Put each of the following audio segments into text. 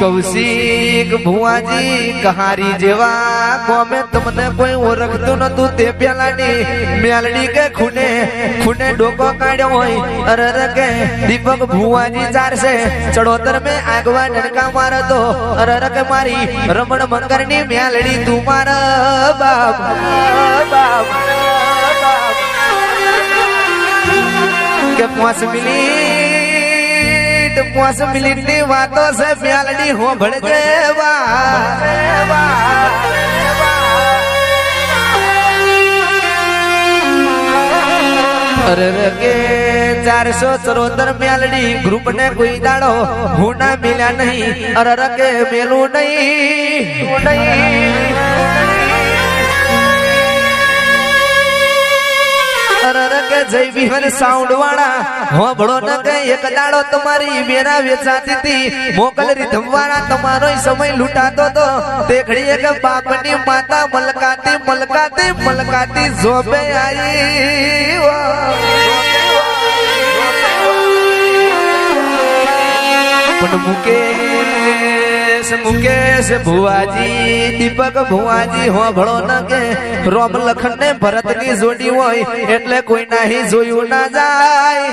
કૌશિક ભુવાજી, કહારી જેવા કોમે તમને કોઈ ઓળખતું નતું તે પેલાની મેલડી કે ખૂને ખૂને ડોકો કાઢ્યો હોય, અરે અરે કે દીપક ભુવાજી ચારશે ચડોતર મેં આગવા નડકા મારતો, અરે અરે કે મારી રમણ મંગરની મેલડી તું માર, બાપ બાપ કે પાંચ મિનિટ, પાંચ મિનિટની વાતો છે મ્યાલડી હો ભળજે અરે કે ચારસો ચરોતર મ્યાલડી ગ્રુપ ને કોઈ દાડો હું ના મિલ્યા નહીં. અરે કે મેલું નહીં નહીં. જય વિહન સાઉન્ડ વાળા. હોબળો ન કે એક દાડો તમારી બેના વેચાતી હતી. મોકલ રીધમ વાળા તમારો સમય લૂંટાતો તો તે ઘડી એક બાપની માતા મલકાતી મલકાતી મલકાતી જોબે આવી પણ મુકેશ મુકેશ ભુવાજી, દીપક ભુવાજી, હોભળો ન કે. રોમ લખન ને ભરતની જોડી હોય, એટલે કોઈ નાહી જોયું ના જાય.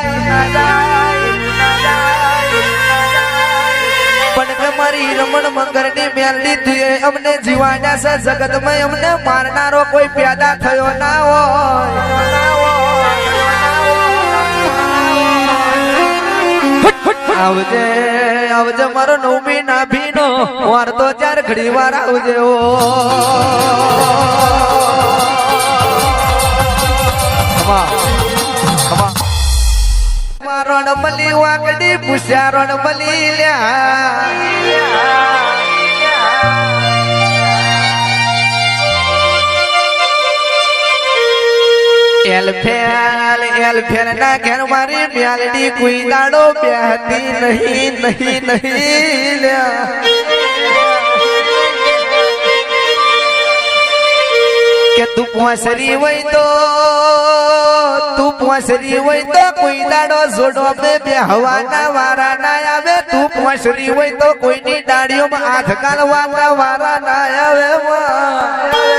પણ મારી રમણ મંગરની મેલડી તુએ અમને જીવાડ્યા અમને મારનારો કોઈ પેદા થયો ના હોય. આવજે. આવજે મારો નવમી ના ભીનો વાર તો ચાર ઘડી વાર આવજે ઓ. રણ મલી વાકડી પૂછ્યા રણ મલી લ્યા. એલફેલ એલફેલ ના નહીં નહીં નહીં કે તું પોસરી હોય તો, તું પોસરી હોય તો કોઈ દાડો જોડો બે હવાના વારા ના આવે. તું પોસરી હોય તો કોઈની ડાળીઓમાં હાથ કાલવાના વારા ના આવે.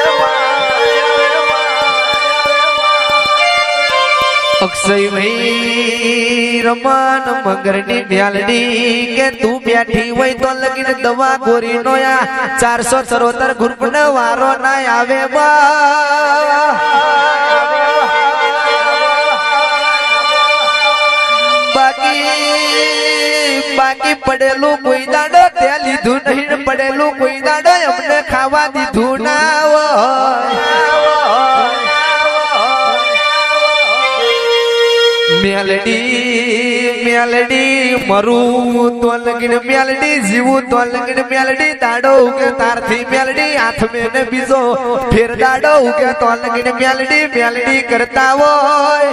અક્ષય ભાઈ રમન મગરની મ્યાલડી, કે તું બેઠી હોય તો લગીન દવા ગોરી નો ચારસો ચરોતર ગ્રુપ વારો ના આવે બાકી બાકી પડેલું કોઈ દાડો ત્યાં લીધું નહીં, પડેલું કોઈ દાડો અમને ખાવા દીધું ના હોય. મેલડી મેલડી મરું તો લગીને મેલડી, જીવું તો લગીને મેલડી, દાડો ઉગે તારથી મેલડી હાથ મેને બીજો ફેર દાડો ઉગે તો લગીને મેલડી મેલડી કરતા હોય.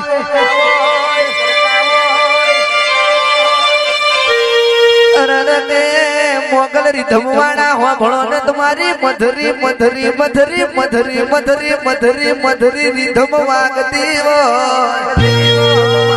મોગલ રીધમ વાળા હો, ભણો ને તમારી મધરી મધરી મધરી મધરી મધરી મધરી મધરી રીધમ વાગતી હોય.